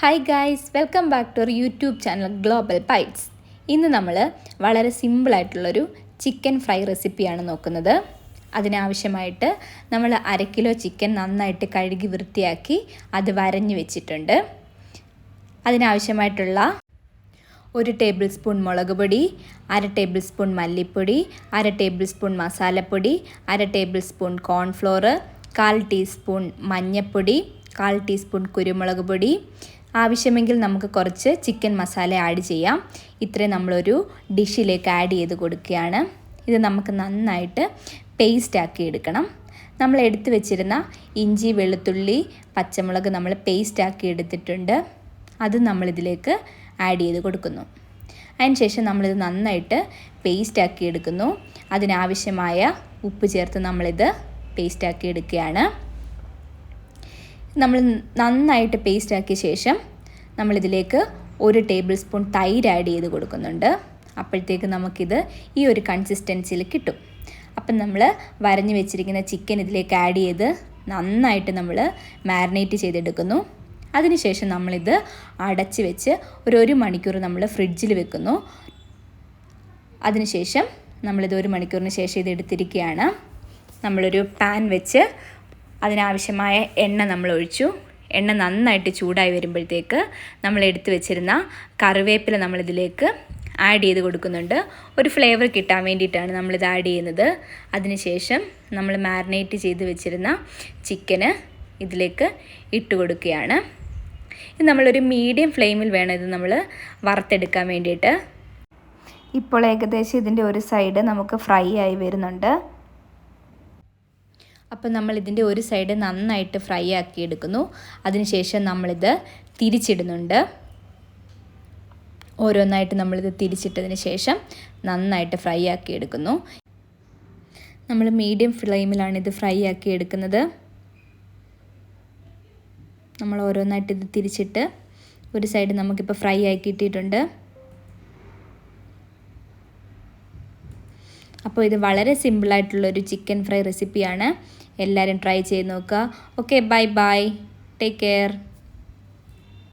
Hi guys welcome back to our YouTube channel global പൈറ്റ്സ് ഇന്ന് നമ്മൾ വളരെ സിമ്പിളായിട്ടുള്ളൊരു ചിക്കൻ ഫ്രൈ റെസിപ്പിയാണ് നോക്കുന്നത്. അതിനാവശ്യമായിട്ട് നമ്മൾ അര കിലോ ചിക്കൻ നന്നായിട്ട് കഴുകി വൃത്തിയാക്കി അത് വരഞ്ഞു വെച്ചിട്ടുണ്ട്. അതിനാവശ്യമായിട്ടുള്ള ഒരു ടേബിൾ സ്പൂൺ മുളക് പൊടി അര ടേബിൾ സ്പൂൺ മല്ലിപ്പൊടി അര ടേബിൾ സ്പൂൺ മസാലപ്പൊടി അര ടേബിൾ സ്പൂൺ കോൺഫ്ലോർ കാൽ ടീസ്പൂൺ മഞ്ഞൾപ്പൊടി കാൽ ടീസ്പൂൺ കുരുമുളക് പൊടി ആവശ്യമെങ്കിൽ നമുക്ക് കുറച്ച് ചിക്കൻ മസാല ആഡ് ചെയ്യാം. ഇത്രയും നമ്മളൊരു ഡിഷിലേക്ക് ആഡ് ചെയ്ത് കൊടുക്കുകയാണ്. ഇത് നമുക്ക് നന്നായിട്ട് പേസ്റ്റാക്കി എടുക്കണം. നമ്മൾ എടുത്തു വെച്ചിരുന്ന ഇഞ്ചി വെളുത്തുള്ളി പച്ചമുളക് നമ്മൾ പേസ്റ്റാക്കി എടുത്തിട്ടുണ്ട്. അത് നമ്മളിതിലേക്ക് ആഡ് ചെയ്ത് കൊടുക്കുന്നു. അതിനുശേഷം നമ്മളിത് നന്നായിട്ട് പേസ്റ്റാക്കി എടുക്കുന്നു. അതിനാവശ്യമായ ഉപ്പ് ചേർത്ത് നമ്മളിത് പേസ്റ്റാക്കി എടുക്കുകയാണ്. നമ്മൾ നന്നായിട്ട് പേസ്റ്റ് ആക്കിയ ശേഷം നമ്മളിതിലേക്ക് ഒരു ടേബിൾ സ്പൂൺ തൈര് ആഡ് ചെയ്ത് കൊടുക്കുന്നുണ്ട്. അപ്പോഴത്തേക്ക് നമുക്കിത് ഈ ഒരു കൺസിസ്റ്റൻസിയിൽ കിട്ടും. അപ്പം നമ്മൾ വരഞ്ഞു വെച്ചിരിക്കുന്ന ചിക്കൻ ഇതിലേക്ക് ആഡ് ചെയ്ത് നന്നായിട്ട് നമ്മൾ മാരിനേറ്റ് ചെയ്തെടുക്കുന്നു. അതിനുശേഷം നമ്മളിത് അടച്ച് വെച്ച് ഒരു ഒരു മണിക്കൂർ നമ്മൾ ഫ്രിഡ്ജിൽ വെക്കുന്നു. അതിനുശേഷം നമ്മളിത് ഒരു മണിക്കൂറിന് ശേഷം ഇത് എടുത്തിരിക്കുകയാണ്. നമ്മളൊരു പാൻ വെച്ച് അതിനാവശ്യമായ എണ്ണ നമ്മൾ ഒഴിച്ചു എണ്ണ നന്നായിട്ട് ചൂടായി വരുമ്പോഴത്തേക്ക് നമ്മൾ എടുത്തു വെച്ചിരുന്ന കറിവേപ്പില നമ്മളിതിലേക്ക് ആഡ് ചെയ്ത് കൊടുക്കുന്നുണ്ട്. ഒരു ഫ്ലേവർ കിട്ടാൻ വേണ്ടിയിട്ടാണ് നമ്മളിത് ആഡ് ചെയ്യുന്നത്. അതിനുശേഷം നമ്മൾ മാരിനേറ്റ് ചെയ്ത് വെച്ചിരുന്ന ചിക്കന് ഇതിലേക്ക് ഇട്ട് കൊടുക്കുകയാണ്. ഇത് നമ്മളൊരു മീഡിയം ഫ്ലെയിമിൽ വേണം ഇത് നമ്മൾ വറുത്തെടുക്കാൻ വേണ്ടിയിട്ട്. ഇപ്പോൾ ഏകദേശം ഇതിന്റെ ഒരു സൈഡ് നമുക്ക് ഫ്രൈ ആയി വരുന്നുണ്ട്. അപ്പം നമ്മൾ ഇതിന്റെ ഒരു സൈഡ് നന്നായിട്ട് ഫ്രൈ ആക്കി എടുക്കുന്നു അതിനുശേഷം നമ്മളിത് തിരിച്ചിടുന്നുണ്ട്. ഓരോന്നായിട്ട് നമ്മളിത് തിരിച്ചിട്ടതിന് ശേഷം നന്നായിട്ട് ഫ്രൈ ആക്കി എടുക്കുന്നു നമ്മൾ മീഡിയം ഫ്ലെയിമിലാണ് ഇത് ഫ്രൈ ആക്കി എടുക്കുന്നത് നമ്മൾ ഓരോന്നായിട്ട് ഇത് തിരിച്ചിട്ട് ഒരു സൈഡ് നമുക്കിപ്പോൾ ഫ്രൈ ആക്കി കിട്ടിയിട്ടുണ്ട്. അപ്പോൾ ഇത് വളരെ സിമ്പിളായിട്ടുള്ളൊരു ചിക്കൻ ഫ്രൈ റെസിപ്പിയാണ് എല്ലാവരും ട്രൈ ചെയ്ത് നോക്കുക. Okay bye bye take care